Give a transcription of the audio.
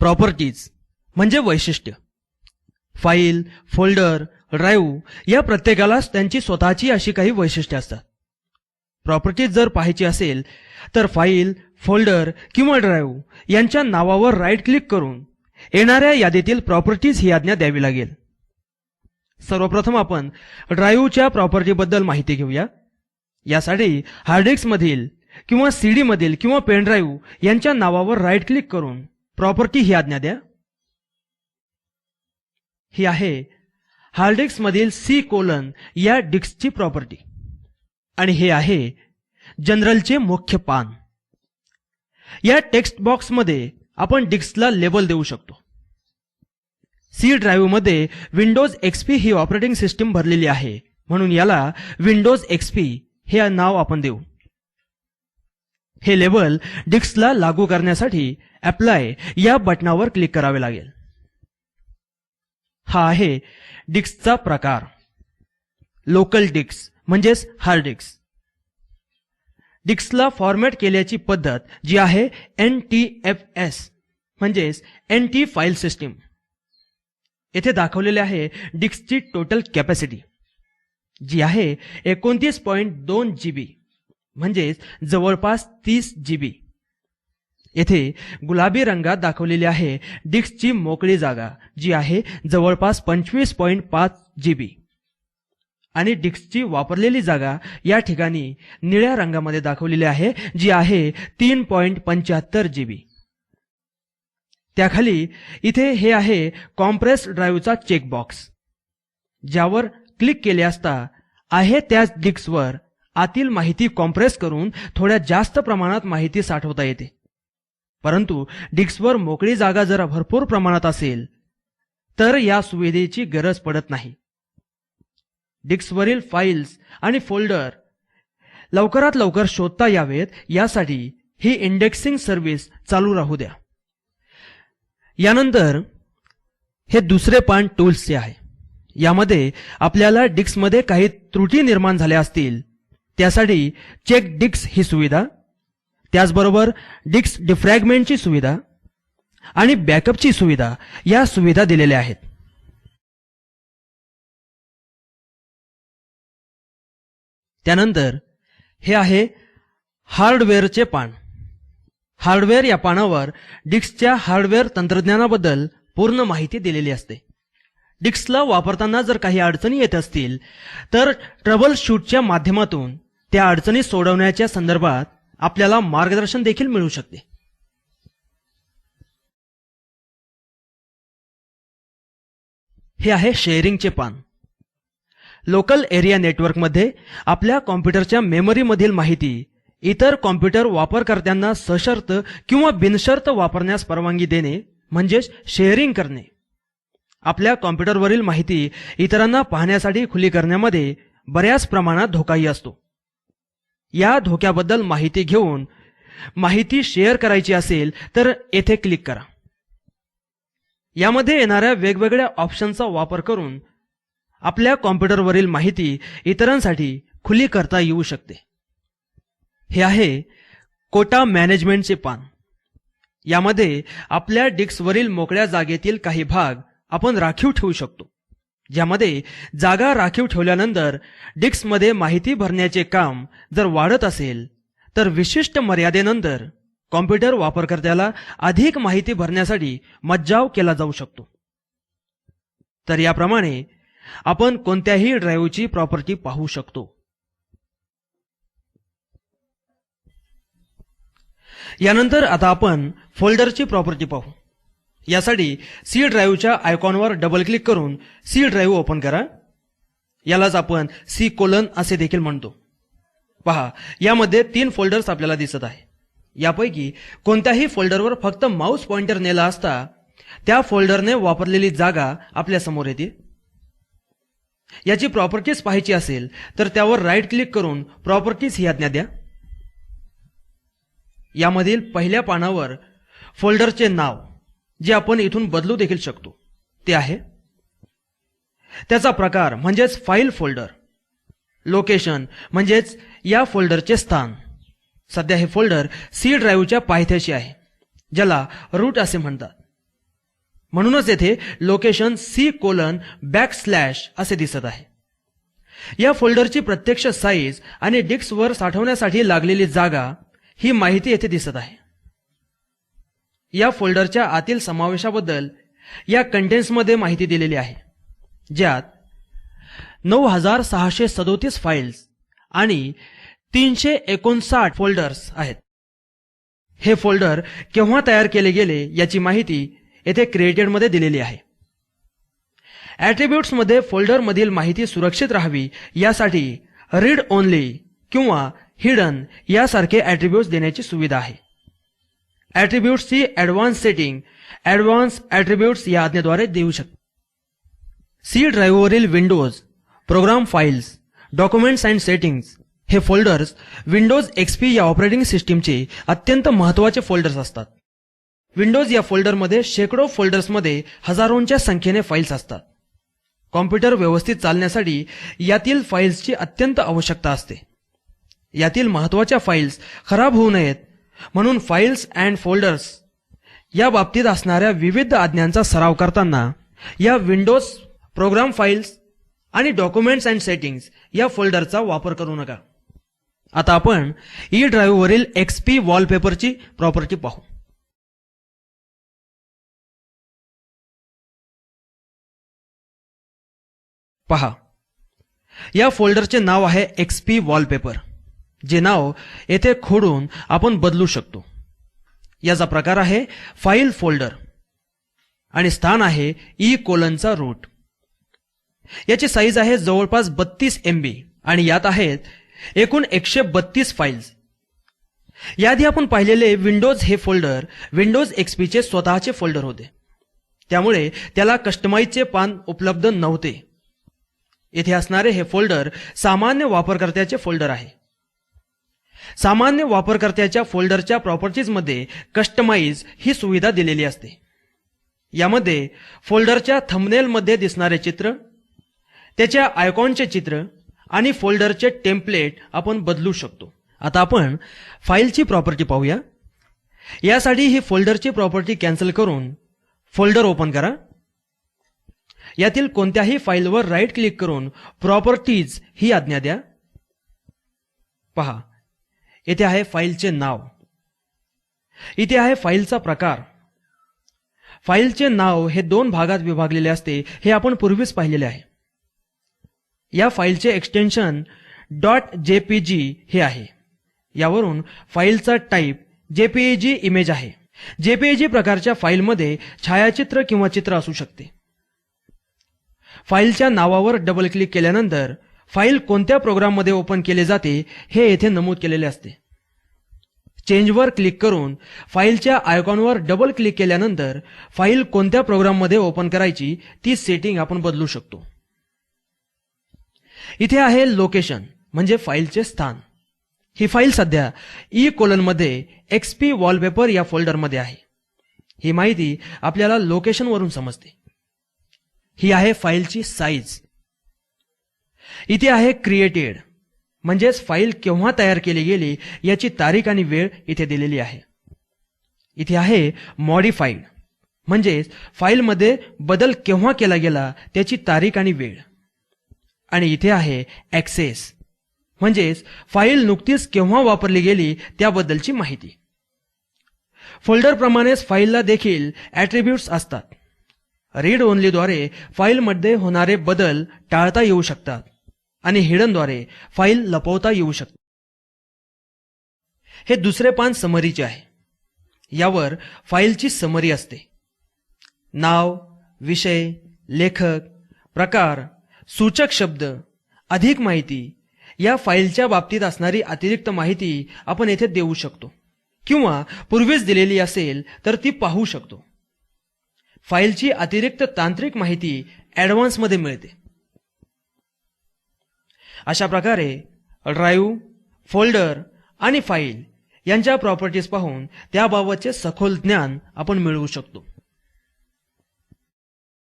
Properties म्हणजे वैशिष्ट्य. File folder drive या प्रत्येकालाच त्यांची स्वतःची अशी काही वैशिष्ट्य असतात. प्रॉपर्टीज जर पाहायची असेल तर फाईल फोल्डर किंवा ड्राईव्ह यांच्या नावावर राईट क्लिक करून येणाऱ्या यादीतील प्रॉपर्टीज ही आज्ञा द्यावी लागेल. सर्वप्रथम आपण ड्राईव्हच्या प्रॉपर्टीबद्दल माहिती घेऊया. यासाठी हार्डिस्कमधील किंवा सी डीमधील किंवा पेन ड्राईव्ह यांच्या नावावर राईट क्लिक करून प्रॉपर्टी ही आज्ञा द्या. ही आहे हार्डिस्क मधील सी कोलन या डिस्कची प्रॉपर्टी आणि हे आहे जनरलचे मुख्य पान. या टेक्स्ट बॉक्समध्ये आपण डिस्कला लेबल देऊ शकतो. सी ड्राईव्हमध्ये विंडोज एक्सपी ही ऑपरेटिंग सिस्टीम भरलेली आहे. म्हणून याला विंडोज एक्सपी हे नाव आपण देऊ. हे लेबल डिस्कला लागू करण्यासाठी अप्लाय या बटनावर क्लिक करावे लागेल. हा आहे डिस्कचा प्रकार. लोकल डिस्क म्हणजेच हार्ड डिस्क डिस्कला फॉर्मॅट केल्याची पद्धत जी आहे एन टी एफ एस म्हणजेच एन टी फाईल सिस्टीम येथे दाखवलेले आहे डिस्कची टोटल कॅपॅसिटी जी आहे एकोणतीस पॉईंट दोन जी बी म्हणजेच जवळपास तीस जी बी येथे गुलाबी रंगात दाखवलेली आहे डिस्कची मोकळी जागा जी आहे जवळपास पंचवीस पॉईंट पाच जी बी आणि डिस्कची वापरलेली जागा या ठिकाणी निळ्या रंगामध्ये दाखवलेली आहे जी आहे तीन पॉईंट पंच्याहत्तर जी बी त्याखाली इथे हे आहे कॉम्प्रेस ड्राईव्हचा चेकबॉक्स ज्यावर क्लिक केले असता आहे त्याच डिस्कवर आतील माहिती कॉम्प्रेस करून थोड्या जास्त प्रमाणात माहिती साठवता येते. परंतु डिस्कवर मोकळी जागा जर भरपूर प्रमाणात असेल तर या सुविधेची गरज पडत नाही. डिस्कवरील फाईल्स आणि फोल्डर लवकरात लवकर शोधता यावेत यासाठी ही इंडेक्सिंग सर्व्हिस चालू राहू द्या. यानंतर हे दुसरे पान टूल्सचे आहे. यामध्ये आपल्याला डिस्कमध्ये काही त्रुटी निर्माण झाल्या असतील त्यासाठी चेक डिक्स ही सुविधा त्याचबरोबर डिक्स डिफ्रॅगमेंटची सुविधा आणि बॅकअपची सुविधा या सुविधा दिलेल्या आहेत. त्यानंतर हे आहे हार्डवेअरचे पान. हार्डवेअर या पानावर डिक्सच्या हार्डवेअर तंत्रज्ञानाबद्दल पूर्ण माहिती दिलेली असते. डिक्सला वापरताना जर काही अडचणी येत असतील तर ट्रबल शूटच्या माध्यमातून त्या अडचणी सोडवण्याच्या संदर्भात आपल्याला मार्गदर्शन देखील मिळू शकते. हे आहे शेअरिंगचे पान. लोकल एरिया नेटवर्कमध्ये आपल्या कॉम्प्युटरच्या मेमरीमधील माहिती इतर कॉम्प्युटर वापरकर्त्यांना सशर्त किंवा बिनशर्त वापरण्यास परवानगी देणे म्हणजेच शेअरिंग करणे. आपल्या कॉम्प्युटरवरील माहिती इतरांना पाहण्यासाठी खुली करण्यामध्ये बऱ्याच प्रमाणात धोकाही असतो. या धोक्याबद्दल माहिती घेऊन माहिती शेअर करायची असेल तर येथे क्लिक करा. यामध्ये येणाऱ्या वेगवेगळ्या ऑप्शनचा वापर करून आपल्या कॉम्प्युटरवरील माहिती इतरांसाठी खुली करता येऊ शकते. हे आहे कोटा मॅनेजमेंटचे पान. यामध्ये आपल्या डिस्कवरील मोकळ्या जागेतील काही भाग आपण राखीव ठेवू शकतो. ज्यामध्ये जागा राखीव ठेवल्यानंतर डिस्कमध्ये माहिती भरण्याचे काम जर वाढत असेल तर विशिष्ट मर्यादेनंतर कॉम्प्युटर वापरकर्त्याला अधिक माहिती भरण्यासाठी मज्जाव केला जाऊ शकतो. तर याप्रमाणे आपण कोणत्याही ड्राईव्हची प्रॉपर्टी पाहू शकतो. यानंतर आता आपण फोल्डरची प्रॉपर्टी पाहू. यासाठी सी ड्राईव्हच्या आयकॉनवर डबल क्लिक करून सी ड्राईव्ह ओपन करा. यालाच आपण सी कोलन असे देखील म्हणतो. पहा यामध्ये तीन फोल्डर्स आपल्याला दिसत आहे. यापैकी कोणत्याही फोल्डरवर फक्त माऊस पॉइंटर नेला असता त्या फोल्डरने वापरलेली जागा आपल्यासमोर येते. याची प्रॉपर्टीज पाहायची असेल तर त्यावर राईट क्लिक करून प्रॉपर्टीज ही आज्ञा द्या. यामधील पहिल्या पानावर फोल्डरचे नाव जे आपण इथून बदलू देखील शकतो. ते आहे. त्याचा प्रकार म्हणजेच फाईल फोल्डर. लोकेशन म्हणजेच या फोल्डरचे स्थान. सध्या हे फोल्डर सी ड्राईव्हच्या पायथ्याशी आहे ज्याला रूट असे म्हणतात. म्हणूनच येथे location C colon back slash असे दिसत आहे. या फोल्डरची प्रत्यक्ष साईज आणि डिस्कवर साठवण्यासाठी लागलेली जागा ही माहिती येथे दिसत आहे. या फोल्डरच्या आतील समावेशाबद्दल या कंटेंट्समध्ये माहिती दिलेली आहे ज्यात नऊ हजार सहाशे सदोतीस फाईल्स आणि तीनशे एकोणसाठ फोल्डर्स आहेत. हे फोल्डर केव्हा तयार केले गेले याची माहिती येथे क्रिएटेडमध्ये दिलेली आहे. ॲट्रिब्यूट्समध्ये फोल्डरमधील माहिती सुरक्षित राहावी यासाठी रीड ओनली किंवा हिडन यासारखे ॲट्रिब्यूट्स देण्याची सुविधा आहे. ॲट्रिब्यूट्सची ॲडव्हान्स सेटिंग ॲडव्हान्स ॲट्रिब्यूट्स या आज्ञेद्वारे देऊ शकते. C ड्राईव्हवरील Windows program files documents and settings हे फोल्डर्स विंडोज एक्सपी या ऑपरेटिंग सिस्टीमचे अत्यंत महत्त्वाचे फोल्डर्स असतात. विंडोज या फोल्डरमध्ये शेकडो फोल्डर्समध्ये हजारोंच्या संख्येने फाईल्स असतात. कॉम्प्युटर व्यवस्थित चालण्यासाठी यातील फाईल्सची अत्यंत आवश्यकता असते. यातील महत्त्वाच्या फाईल्स खराब होऊ नयेत म्हणून फाईल्स अँड फोल्डर्स या बाबतीत असणाऱ्या विविध आज्ञांचा सराव करताना या विंडोज प्रोग्राम फाईल्स आणि डॉक्युमेंट्स अँड सेटिंग्स या फोल्डरचा वापर करू नका. आता आपण ई ड्राईव्हवरील एक्सपी वॉलपेपरची प्रॉपर्टी पाहू. पहा. या फोल्डरचे नाव आहे एक्सपी वॉलपेपर जे नाव येथे खोडून आपण बदलू शकतो. याचा प्रकार आहे फाईल फोल्डर आणि स्थान आहे ई कोलनचा रूट. याची साईज आहे जवळपास बत्तीस एम बी आणि यात आहेत एकूण एकशे बत्तीस फाईल्स याआधी आपण पाहिलेले विंडोज हे फोल्डर विंडोज एक्सपीचे स्वतःचे फोल्डर होते. त्यामुळे त्याला कस्टमाइजचे पान उपलब्ध नव्हते. येथे असणारे हे फोल्डर सामान्य वापरकर्त्याचे फोल्डर आहे. सामान्य वापरकर्त्याच्या फोल्डरच्या प्रॉपर्टीजमध्ये कस्टमाइज ही सुविधा दिलेली असते. यामध्ये फोल्डरच्या थंबनेलमध्ये दिसणारे चित्र त्याच्या आयकॉनचे चित्र आणि फोल्डरचे टेम्पलेट आपण बदलू शकतो. आता आपण फाईलची प्रॉपर्टी पाहूया. यासाठी ही फोल्डरची प्रॉपर्टी कॅन्सल करून फोल्डर ओपन करा. यातील कोणत्याही फाईलवर राईट क्लिक करून प्रॉपर्टीज ही आज्ञा द्या. पहा. येथे आहे फाईलचे नाव. इथे आहे फाईलचा प्रकार. फाईलचे नाव हे दोन भागात विभागलेले असते हे आपण पूर्वीच पाहिलेले आहे. या फाईलचे extension dot J P G हे आहे. यावरून फाईलचा टाईप जेपीईजी इमेज आहे. जेपीईजी प्रकारच्या फाईलमध्ये छायाचित्र किंवा चित्र असू शकते. फाईलच्या नावावर डबल क्लिक केल्यानंतर फाईल कोणत्या प्रोग्राममध्ये ओपन केले जाते हे येथे नमूद केलेले असते. चेंजवर क्लिक करून फाईलच्या आयकॉनवर डबल क्लिक केल्यानंतर फाईल कोणत्या प्रोग्राममध्ये ओपन करायची ती सेटिंग आपण बदलू शकतो. इथे आहे लोकेशन म्हणजे फाईलचे स्थान. ही फाईल सध्या ई कोलनमध्ये एक्सपी वॉलपेपर या फोल्डरमध्ये आहे. ही माहिती आपल्याला लोकेशनवरून समजते. ही आहे फाईलची साईज. इथे आहे क्रिएटेड म्हणजेच फाईल केव्हा तयार केली गेली याची तारीख आणि वेळ इथे दिलेली आहे. इथे आहे मॉडिफाईड म्हणजेच फाईलमध्ये बदल केव्हा केला गेला त्याची तारीख आणि वेळ. आणि इथे आहे ॲक्सेस म्हणजेच फाईल नुकतीच केव्हा वापरली गेली त्याबद्दलची माहिती. फोल्डरप्रमाणेच फाईलला देखील ॲट्रिब्यूट्स असतात. रीड ओनलीद्वारे फाईलमध्ये होणारे बदल टाळता येऊ शकतात. आणि हिडनद्वारे फाईल लपवता येऊ शकते. हे दुसरे पान समरीचे आहे. यावर फाईलची समरी असते. नाव विषय लेखक प्रकार सूचक शब्द अधिक माहिती या फाईलच्या बाबतीत असणारी अतिरिक्त माहिती आपण येथे देऊ शकतो. किंवा पूर्वीच दिलेली असेल तर ती पाहू शकतो. फाईलची अतिरिक्त तांत्रिक माहिती ॲडव्हान्समध्ये मिळते. अशा प्रकारे ड्राईव्ह फोल्डर आणि फाईल यांच्या प्रॉपर्टीज पाहून त्याबाबतचे सखोल ज्ञान आपण मिळवू शकतो.